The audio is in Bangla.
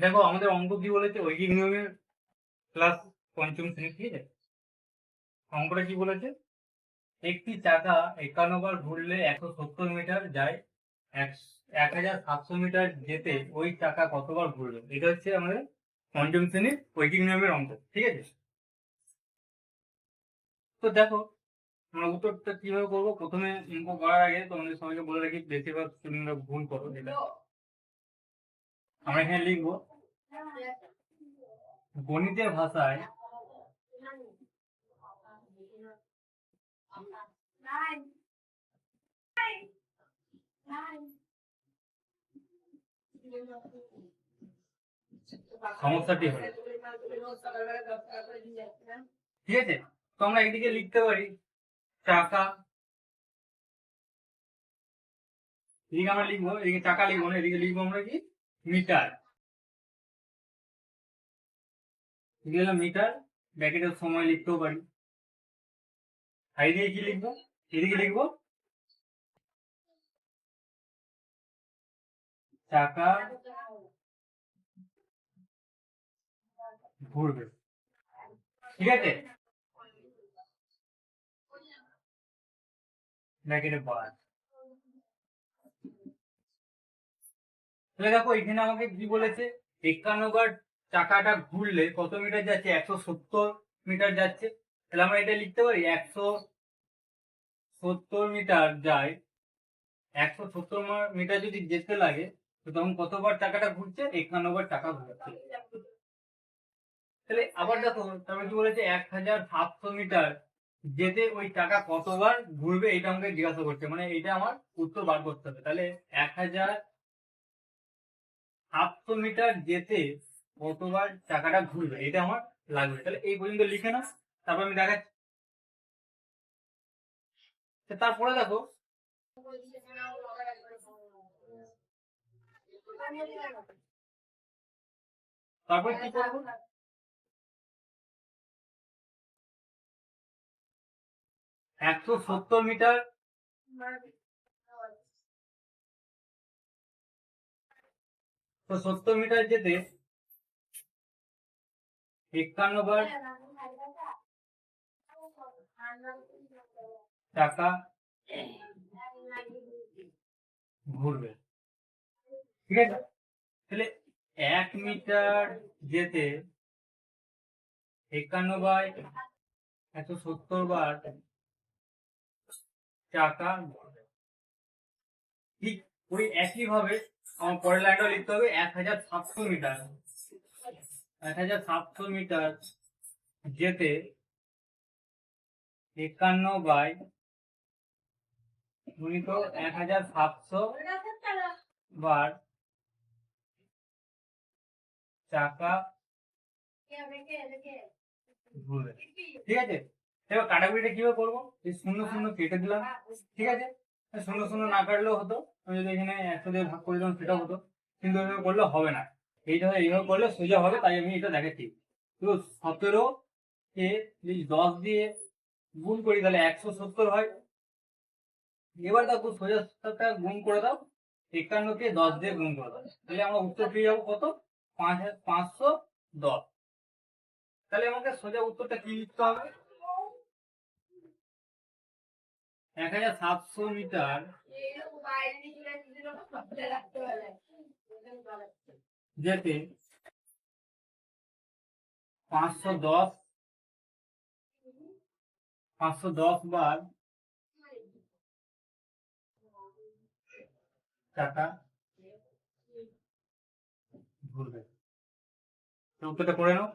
দেখো, আমাদের অঙ্ক কি বলেছে? ঐকিক নিয়মের ক্লাস পঞ্চম শ্রেণি ঠিক আছে? অঙ্কটা কি বলেছে? একটি চাকা একান্ন বার ঘুরলে একশো সত্তর মিটার যায়, এক- হাজার সাতশো মিটার যেতে ওই চাকা কতবার ঘুরবে এটা হচ্ছে আমাদের পঞ্চম শ্রেণির ঐকিক নিয়মের অঙ্ক, ঠিক আছে? তো দেখো, আমরা উত্তরটা কীভাবে করব? প্রথমে অঙ্ক করার আগে তোমাদের সবাইকে বলে রাখি, বেশিরভাগ স্টুডেন্টরা ভুল করো, এটা। আমরা এখানে লিখব গণিতের ভাষায় সমস্যাটি হলো। ঠিক আছে? তো আমরা একদিকে লিখতে পারি চাকা এদিকে আমরা লিখব, এদিকে চাকা লিখব না, এদিকে লিখব আমরা কি? মিটার হলো মিটার ব্যাকেটের সময় লিখতেও পারি। আর এদিকে কি লিখব? এদিকে লিখব? চাকা ঘুরবে। ঠিক আছে? ব্র্যাকেটে বার তাহলে দেখো, এখানে আমাকে কি বলেছে? একান্ন বার চাকাটা ঘুরলে কত মিটার যাচ্ছে? একশো সত্তর মিটার যাচ্ছে। তাহলে আমরা এটা লিখতে পারি, একশো সত্তর মিটার যায়, একশো সত্তর মিটার যদি যেতে লাগে, তো তখন কতবার চাকাটা ঘুরছে? একান্ন বার চাকা ঘুরছে। তাহলে আবার দেখো, তারপরে কি বলেছে? এক হাজার সাতশো মিটার যেতে ওই চাকা কতবার ঘুরবে? এটা আমাকে জিজ্ঞাসা করছে। মানে এটা আমার উত্তর বার করতে হবে। তাহলে এক হাজার সাতশো মিটার যেতে কতবার চাকাটা ঘুরবে? এটা আমার লাগবে। তাহলে এই পর্যন্ত লিখে না তারপর আমি দেখাচ্ছি। তারপরে দেখো। তারপরে কি করব? একশো সত্তর মিটার তো সত্তর মিটার যেতে একান্ন বার চাকা ঘুরবে। ঠিক আছে? তাহলে এক মিটার যেতে একান্ন বাই একশো সত্তর বার চাকা ঘুরবে। ঠিক ওই একই ভাবে আমার পরের লাইনটা লিখতে হবে এক হাজার সাতশো মিটার। এক হাজার সাতশো মিটার যেতে একান্ন বাই এক হাজার সাতশো বার চাকা ঘুরবে ঠিক আছে? এবার কাটাকুটিটা কীভাবে করব? শূন্য শূন্য কেটে দিলাম। ঠিক আছে? শূন্য শূন্য না কাটলেও হতো। আমি যদি এখানে একশো দিয়ে ভাগ করে দিতাম, সেটাও হতো। কিন্তু এভাবে করলে হবে না। এইটা এইভাবে করলে সোজা হবে, তাই আমি এটা দেখাচ্ছি। তো সতেরো কে যদি দশ দিয়ে গুণ করি, তাহলে একশো সত্তর হয়। এবার দেখো সোজা সাথে গুণ করে দাও একান্নকে দশ দিয়ে গুণ করে দাও। তাহলে আমরা উত্তর পেয়ে যাব কত? পাঁচ, পাঁচশো দশ। তাহলে আমাকে সোজা উত্তরটা কি লিখতে হবে? এক হাজার সাতশো মিটার। যেতে পাঁচশো দশ পাঁচশো দশ বার টাকা ঘুরবে। উত্তরটা করে নাও।